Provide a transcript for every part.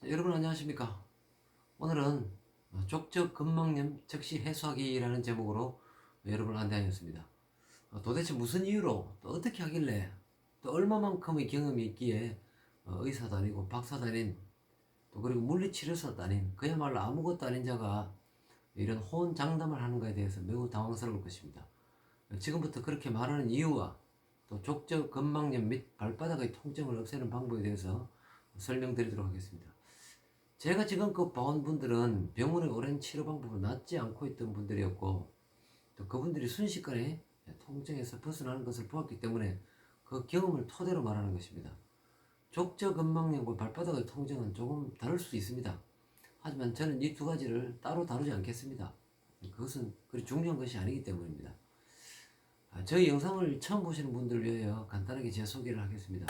자, 여러분 안녕하십니까? 오늘은 족적 근막염 즉시 해소하기라는 제목으로 여러분을 안내하였습니다. 어, 도대체 무슨 이유로 또 어떻게 하길래 또 얼마만큼의 경험이 있기에 어, 의사도 아니고 박사도 아닌 또 그리고 물리치료사도 아닌 그야말로 아무것도 아닌 자가 이런 호언장담을 하는 것에 대해서 매우 당황스러울 것입니다. 지금부터 그렇게 말하는 이유와 또 족적 근막염 및 발바닥의 통증을 없애는 방법에 대해서 설명드리도록 하겠습니다. 제가 지금껏 봐온 분들은 병원의 오랜 치료 방법을 낫지 않고 있던 분들이었고 또 그분들이 순식간에 통증에서 벗어나는 것을 보았기 때문에 그 경험을 토대로 말하는 것입니다. 족저 근막염과 발바닥의 통증은 조금 다를 수 있습니다. 하지만 저는 이 두 가지를 따로 다루지 않겠습니다. 그것은 그리 중요한 것이 아니기 때문입니다. 아, 저희 영상을 처음 보시는 분들을 위하여 간단하게 제 소개를 하겠습니다.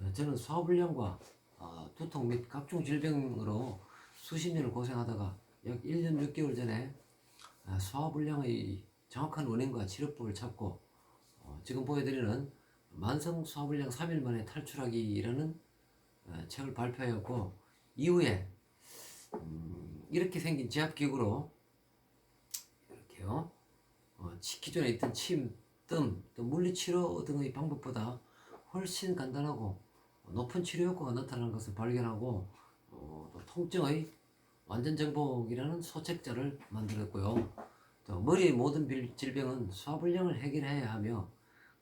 어, 저는 소화불량과 어, 두통 및 각종 질병으로 수십 년을 고생하다가 약 1년 6개월 전에 아, 소화불량의 정확한 원인과 치료법을 찾고 어, 지금 보여드리는 만성 소화불량 3일 만에 탈출하기라는 어, 책을 발표하였고 이후에 음, 이렇게 생긴 제압기구로 이렇게요. 어, 치- 기존에 있던 침, 뜸, 또 물리치료 등의 방법보다 훨씬 간단하고 높은 치료 효과가 나타나는 것을 발견하고 어, 또 통증의 완전 정복이라는 소책자를 만들었고요. 또 머리의 모든 빌- 질병은 소화불량을 해결해야 하며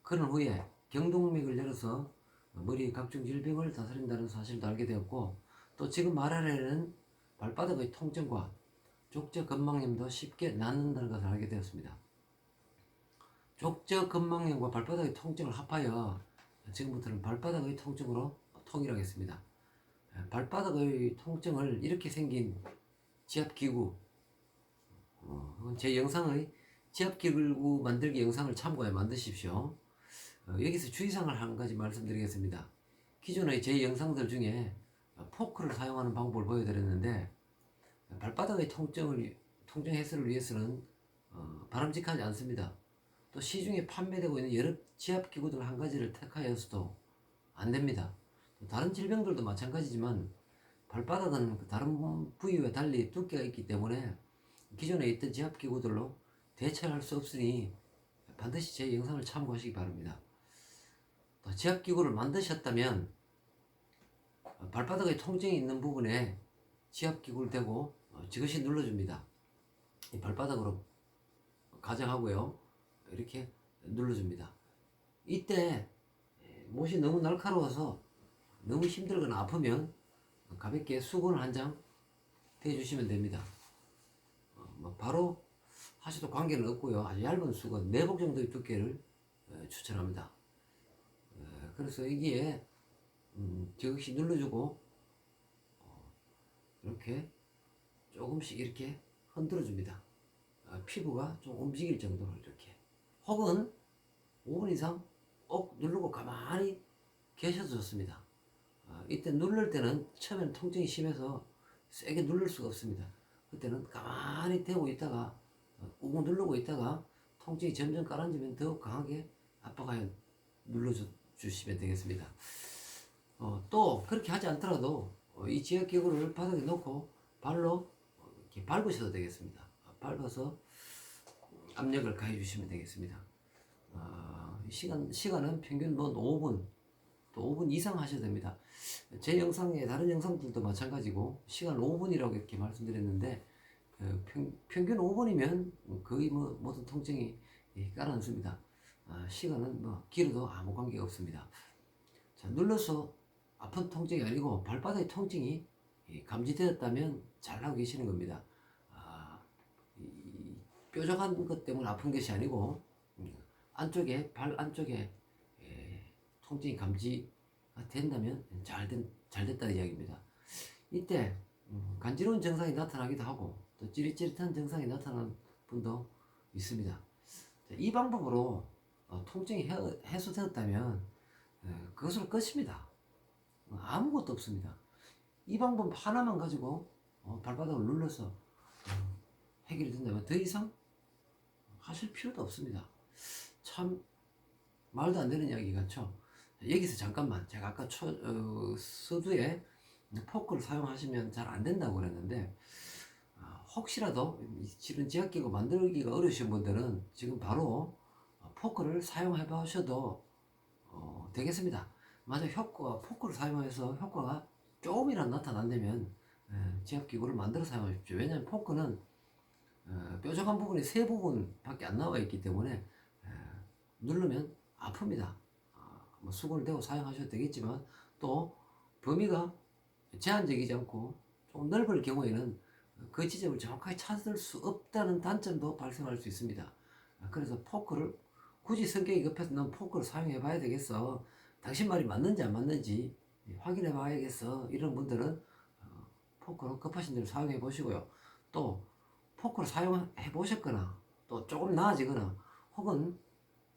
그런 후에 경동맥을 열어서 머리의 각종 질병을 다스린다는 사실도 알게 되었고 또 지금 말하려는 발바닥의 통증과 족저 근막염도 쉽게 낫는다는 것을 알게 되었습니다. 족저 근막염과 발바닥의 통증을 합하여 지금부터는 발바닥의 통증으로 통일하겠습니다. 에, 발바닥의 통증을 이렇게 생긴 지압기구, 어, 제 영상의 지압기구 만들기 영상을 참고해 만드십시오. 어, 여기서 주의사항을 한 가지 말씀드리겠습니다. 기존의 제 영상들 중에 포크를 사용하는 방법을 보여드렸는데 발바닥의 통증을 통증 해소를 위해서는 어, 바람직하지 않습니다. 또 시중에 판매되고 있는 여러 지압 기구들 한 가지를 택하여서도 안 됩니다. 또 다른 질병들도 마찬가지지만 발바닥은 그 다른 부위와 달리 두께가 있기 때문에 기존에 있던 지압 기구들로 대체할 수 없으니 반드시 제 영상을 참고하시기 바랍니다. 또 지압 기구를 만드셨다면 발바닥에 통증이 있는 부분에 지압 기구를 대고 어, 지그시 눌러줍니다. 이 발바닥으로 가정하고요. 이렇게 눌러줍니다. 이때 못이 너무 날카로워서 너무 힘들거나 아프면 가볍게 수건을 한 장 대주시면 됩니다. 어, 뭐 바로 하셔도 관계는 없고요. 아주 얇은 수건, 내복 정도의 두께를 어, 추천합니다. 어, 그래서 여기에 음, 저것이 눌러주고 어, 이렇게 조금씩 이렇게 흔들어 줍니다. 어, 피부가 좀 움직일 정도로. 혹은 5분 이상 꼭 누르고 가만히 계셔도 좋습니다. 어, 이때 누를 때는 처음에는 통증이 심해서 세게 누를 수가 없습니다. 그때는 가만히 대고 있다가 어, 꾹 누르고 있다가 통증이 점점 가라앉으면 더욱 강하게 압박하여 눌러주시면 되겠습니다. 어, 또 그렇게 하지 않더라도 어, 이 지압기구를 바닥에 놓고 발로 어, 이렇게 밟으셔도 되겠습니다. 어, 밟아서 압력을 가해 주시면 되겠습니다. 어, 시간 시간은 평균 뭐 5분 또 5분 이상 하셔도 됩니다. 제 영상에 다른 영상들도 마찬가지고 시간 5분이라고 이렇게 말씀드렸는데 그 평, 평균 5분이면 거의 뭐 모든 통증이 예, 가라앉습니다. 아, 시간은 뭐 길어도 아무 관계가 없습니다. 자 눌러서 아픈 통증이 아니고 발바닥의 통증이 예, 감지되었다면 잘하고 계시는 겁니다. 아, 이 뾰족한 것 때문에 아픈 것이 아니고 음, 안쪽에 발 안쪽에 예, 통증이 감지가 된다면 잘, 된, 잘 됐다는 이야기입니다. 이때 음, 간지러운 증상이 나타나기도 하고 또 찌릿찌릿한 증상이 나타나는 분도 있습니다. 자, 이 방법으로 어, 통증이 해, 해소되었다면 예, 그것으로 끝입니다. 어, 아무것도 없습니다. 이 방법 하나만 가지고 어, 발바닥을 눌러서 어, 해결이 된다면 더 이상 하실 필요도 없습니다. 참 말도 안 되는 이야기 같죠. 여기서 잠깐만 제가 아까 초, 어, 서두에 포크를 사용하시면 잘 안 된다고 그랬는데 아, 혹시라도 실은 지압기구 만들기가 어려우신 분들은 지금 바로 어, 포크를 사용해 보셔도 어, 되겠습니다. 만약 효과 포크를 사용해서 효과가 조금이라도 나타난다면 예, 지압기구를 만들어 사용하십시오. 왜냐하면 포크는 어, 뾰족한 부분이 세 부분밖에 안 나와 있기 때문에 에, 누르면 아픕니다. 아, 뭐 수건을 대고 사용하셔도 되겠지만 또 범위가 제한적이지 않고 좀 넓을 경우에는 그 지점을 정확하게 찾을 수 없다는 단점도 발생할 수 있습니다. 아, 그래서 포크를 굳이 성격이 급해서 난 포크를 사용해 봐야 되겠어. 당신 말이 맞는지 안 맞는지 확인해 봐야겠어. 이런 분들은 어, 포크를 급하신 대로 사용해 보시고요. 또 포크를 사용해 보셨거나 또 조금 나아지거나 혹은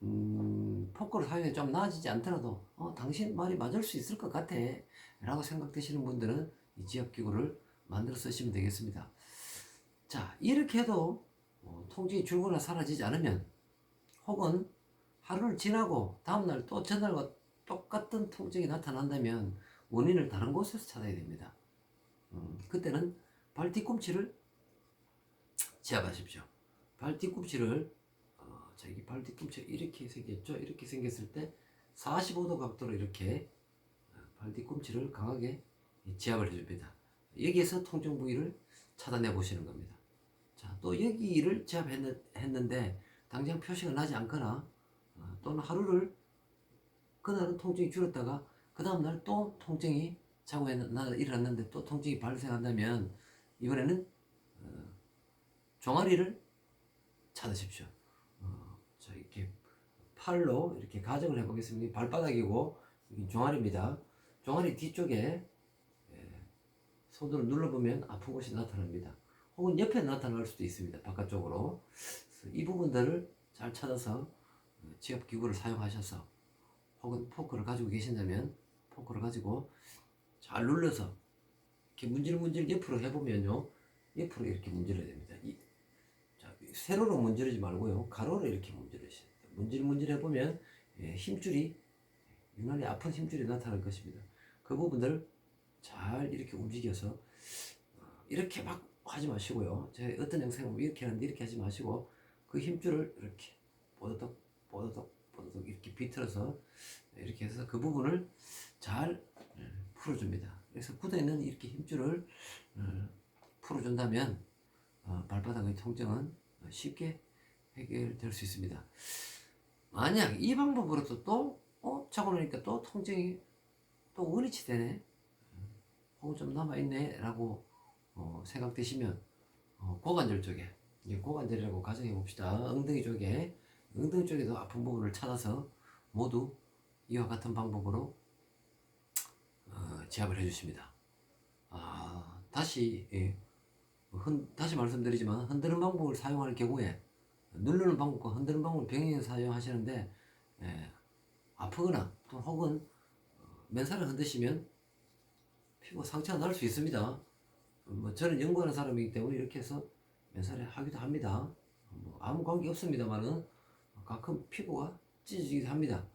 음, 포크를 사용해 좀 나아지지 않더라도 어, 당신 말이 맞을 수 있을 것 같아. 라고 생각되시는 분들은 이 지압기구를 만들어 쓰시면 되겠습니다. 자 이렇게 해도 어, 통증이 줄거나 사라지지 않으면 혹은 하루를 지나고 다음날 또 전날과 똑같은 통증이 나타난다면 원인을 다른 곳에서 찾아야 됩니다. 음, 그때는 발 뒤꿈치를 지압하십시오. 발 뒤꿈치를 어, 자기 발 뒤꿈치가 이렇게 생겼죠. 이렇게 생겼을 때 45도 각도로 이렇게 어, 발 뒤꿈치를 강하게 지압을 해줍니다. 여기에서 통증 부위를 차단해 보시는 겁니다. 자, 또 여기를 지압했는데 당장 표시가 나지 않거나 어, 또는 하루를 그날은 통증이 줄었다가 그 다음날 또 통증이 자고 나 일어났는데 또 통증이 발생한다면 이번에는 어, 종아리를 찾으십시오. 어, 자 이렇게 팔로 이렇게 가정을 해보겠습니다. 발바닥이고 종아리입니다. 종아리 뒤쪽에 예, 손으로 눌러보면 아픈 곳이 나타납니다. 혹은 옆에 나타날 수도 있습니다. 바깥쪽으로 이 부분들을 잘 찾아서 어, 지압 기구를 사용하셔서 혹은 포크를 가지고 계신다면 포크를 가지고 잘 눌러서 이렇게 문질문질 옆으로 해보면요 옆으로 이렇게 문질러야 됩니다. 세로로 문지르지 말고요. 가로로 이렇게 돼요. 문질문질 해보면 예, 힘줄이 유난히 아픈 힘줄이 나타날 것입니다. 그 부분들을 잘 이렇게 움직여서 어, 이렇게 막 하지 마시고요. 제 어떤 영상에 보면 이렇게 하는데 이렇게 하지 마시고 그 힘줄을 이렇게 뽀드덕 뽀드덕 뽀드덕 이렇게 비틀어서 이렇게 해서 그 부분을 잘 예, 풀어줍니다. 그래서 굳어있는 이렇게 힘줄을 어, 풀어준다면 어, 발바닥의 통증은 쉽게 해결될 수 있습니다. 만약 이 방법으로도 또 어? 자고 나니까 또 통증이 또 원위치 되네 혹은 좀 남아있네 라고 어, 생각되시면 어, 고관절 쪽에 이게 고관절이라고 가정해 봅시다 엉덩이 쪽에 엉덩이 쪽에도 아픈 부분을 찾아서 모두 이와 같은 방법으로 어, 제압을 해주십니다. 아, 다시 예, 흔, 다시 말씀드리지만 흔드는 방법을 사용할 경우에 누르는 방법과 흔드는 방법을 병행해서 사용하시는데 예, 아프거나 또 혹은 어, 맨살을 흔드시면 피부 상처가 날 수 있습니다. 뭐 저는 연구하는 사람이기 때문에 이렇게 해서 맨살에 하기도 합니다. 뭐 아무 관계 없습니다만은 가끔 피부가 찢어지기도 합니다.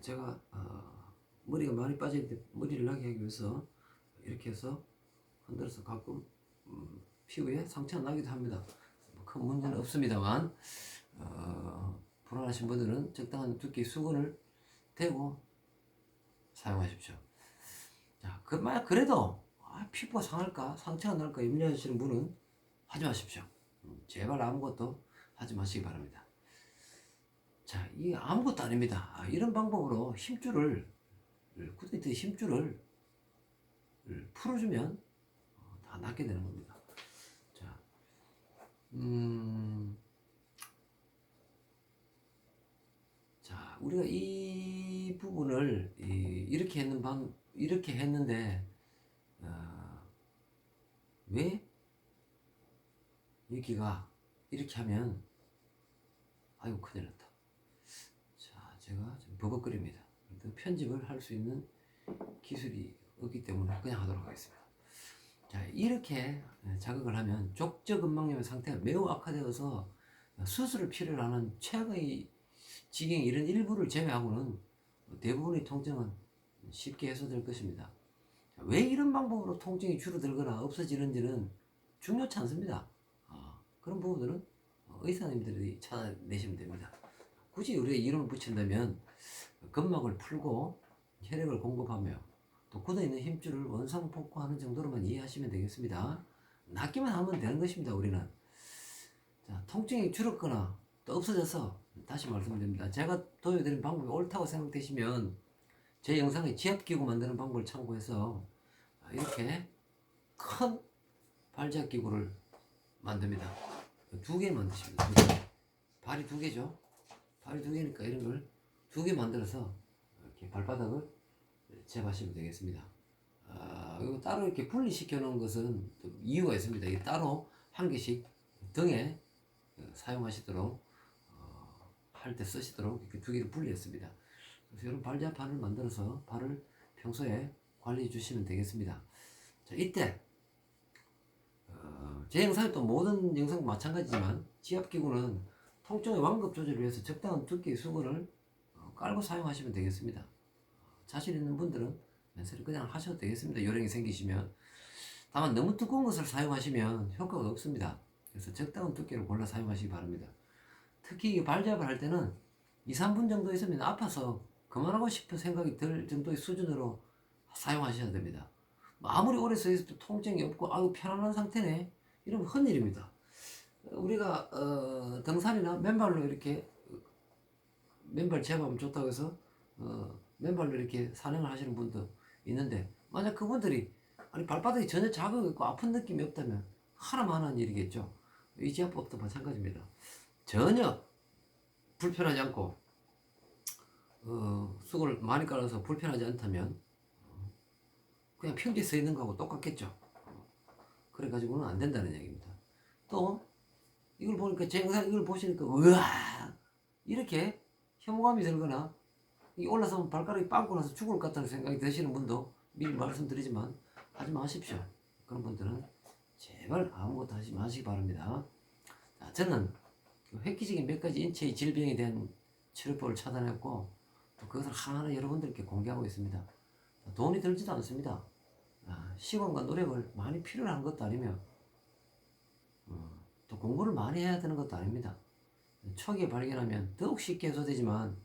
제가 어, 머리가 많이 때 머리를 나게 하기 위해서 이렇게 해서 흔들어서 가끔 음, 피부에 상처가 나기도 합니다. 뭐큰 문제는 없습니다만 어, 불안하신 분들은 적당한 두께 수건을 대고 사용하십시오. 자, 그, 만약 그래도 아, 피부가 상할까 상처가 날까 염려하시는 분은 하지 마십시오. 음, 제발 아무것도 하지 마시기 바랍니다. 자, 이 아무것도 아닙니다. 아, 이런 방법으로 힘줄을 굳어있던 힘줄을 풀어주면 어, 다 낫게 되는 겁니다. 자, 음, 자, 우리가 이 부분을 이, 이렇게 했는 방 이렇게 했는데 어, 왜 여기가 이렇게 하면 아이고 큰일 났다. 자, 제가 버벅거립니다. 편집을 할 수 있는 기술이 없기 때문에 그냥 하도록 하겠습니다. 자, 이렇게 자극을 하면 족저근막염의 상태가 매우 악화되어서 수술을 필요로 하는 최악의 지경 이런 일부를 제외하고는 대부분의 통증은 쉽게 해소될 것입니다. 왜 이런 방법으로 통증이 줄어들거나 없어지는지는 중요치 않습니다. 아, 그런 부분들은 의사님들이 찾아내시면 됩니다. 굳이 우리가 이름을 붙인다면 근막을 풀고 혈액을 공급하며 또 굳어있는 힘줄을 원상 복구하는 정도로만 이해하시면 되겠습니다. 낫기만 하면 되는 것입니다. 우리는 자, 통증이 줄었거나 또 없어져서 다시 말씀드립니다. 제가 도와드린 방법이 옳다고 생각되시면 제 영상에 지압기구 만드는 방법을 참고해서 이렇게 큰 발작기구를 만듭니다. 두 개 만드십니다. 두 개. 발이 두 개죠. 발이 두 개니까 이런 걸 두 개 만들어서 이렇게 발바닥을 제거하시면 되겠습니다. 아, 이거 따로 이렇게 분리시켜 놓은 것은 또 이유가 있습니다. 이게 따로 한 개씩 등에 어, 사용하시도록 어, 할때 쓰시도록 이렇게 두 개를 분리했습니다. 그래서 이런 발자판을 만들어서 발을 평소에 관리해 주시면 되겠습니다. 자, 이때 어, 제 영상에 또 모든 영상 마찬가지지만 지압기구는 통증의 완급 조절을 위해서 적당한 두께의 수건을 어, 깔고 사용하시면 되겠습니다. 자신 있는 분들은 면세를 그냥 하셔도 되겠습니다. 요령이 생기시면. 다만 너무 두꺼운 것을 사용하시면 효과가 없습니다. 그래서 적당한 두께를 골라 사용하시기 바랍니다. 특히 이 발잡을 할 때는 2, 3분 정도 있으면 아파서 그만하고 싶은 생각이 들 정도의 수준으로 사용하셔야 됩니다. 뭐 아무리 오래 서 있어도 통증이 없고 아유 편안한 상태네 이러면 헌일입니다. 우리가 어, 등산이나 맨발로 이렇게 맨발 제거하면 좋다고 해서 어, 맨발로 이렇게 산행을 하시는 분도 있는데 만약 그분들이 아니 발바닥에 전혀 자극이 없고 아픈 느낌이 없다면 하나만 하는 일이겠죠. 이 지압법도 마찬가지입니다. 전혀 불편하지 않고 어, 수건을 많이 깔아서 불편하지 않다면 어, 그냥 평지에 서 있는 거하고 똑같겠죠. 어, 그래가지고는 안 된다는 얘기입니다. 또 이걸 보니까 제 영상 이걸 보시니까 우와 이렇게 혐오감이 들거나 이 올라서면 발가락이 빵꾸 나서 죽을 것 같다는 생각이 드시는 분도 미리 말씀드리지만 하지 마십시오. 그런 분들은 제발 아무것도 하지 마시기 바랍니다. 자, 저는 그 획기적인 몇 가지 인체의 질병에 대한 치료법을 찾아냈고 또 그것을 하나하나 여러분들께 공개하고 있습니다. 돈이 들지도 않습니다. 아, 시간과 노력을 많이 필요로 하는 것도 아니며 어, 또 공부를 많이 해야 되는 것도 아닙니다. 초기에 발견하면 더욱 쉽게 해소되지만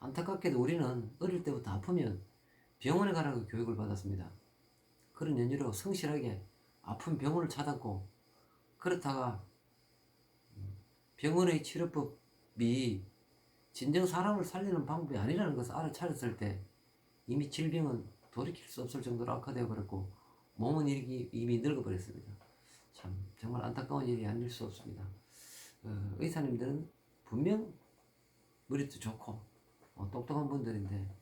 안타깝게도 우리는 어릴 때부터 아프면 병원에 가라고 교육을 받았습니다. 그런 연유로 성실하게 아픈 병원을 찾았고 그렇다가 병원의 치료법이 진정 사람을 살리는 방법이 아니라는 것을 알아차렸을 때 이미 질병은 돌이킬 수 없을 정도로 악화되어 버렸고 몸은 이미, 늙어버렸습니다. 참 정말 안타까운 일이 아닐 수 없습니다. 어, 의사님들은 분명 머리도 좋고 어, 똑똑한 분들인데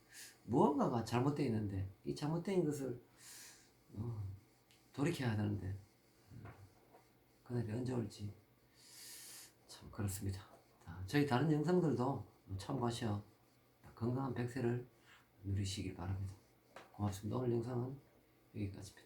무언가가 잘못되어 있는데 이 잘못된 것을 어, 돌이켜야 하는데 어, 그날이 언제 올지 참 그렇습니다. 자, 저희 다른 영상들도 참고하셔 건강한 백세를 누리시길 바랍니다. 고맙습니다. 오늘 영상은 여기까지입니다.